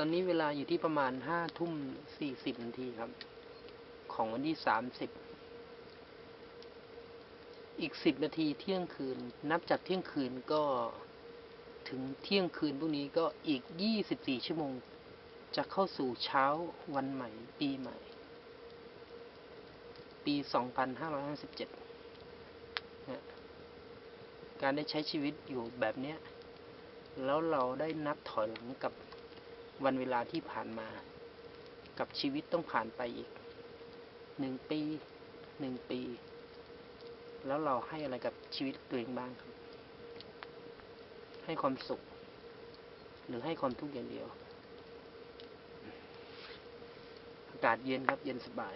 ตอนนี้เวลาอยู่ที่ประมาณห้าทุ่มสี่สิบนาทีครับ ของวันที่สามสิบ อีกสิบนาทีเที่ยงคืน นับจากเที่ยงคืนก็ถึงเที่ยงคืนพวกนี้ก็อีกยี่สิบสี่ชั่วโมง จะเข้าสู่เช้าวันใหม่ ปีใหม่ ปีสองพันห้าร้อยห้าสิบเจ็ดการได้ใช้ชีวิตอยู่แบบเนี้ย แล้วเราได้นับถอยหลังกับ วันเวลาที่ผ่านมา กับชีวิตต้องผ่านไปอีกหนึ่งปีหนึ่งปี แล้วเราให้อะไรกับชีวิตตัวเองบ้างครับ ให้ความสุข หรือให้ความทุกข์อย่างเดียว อากาศเย็นครับ เย็นสบาย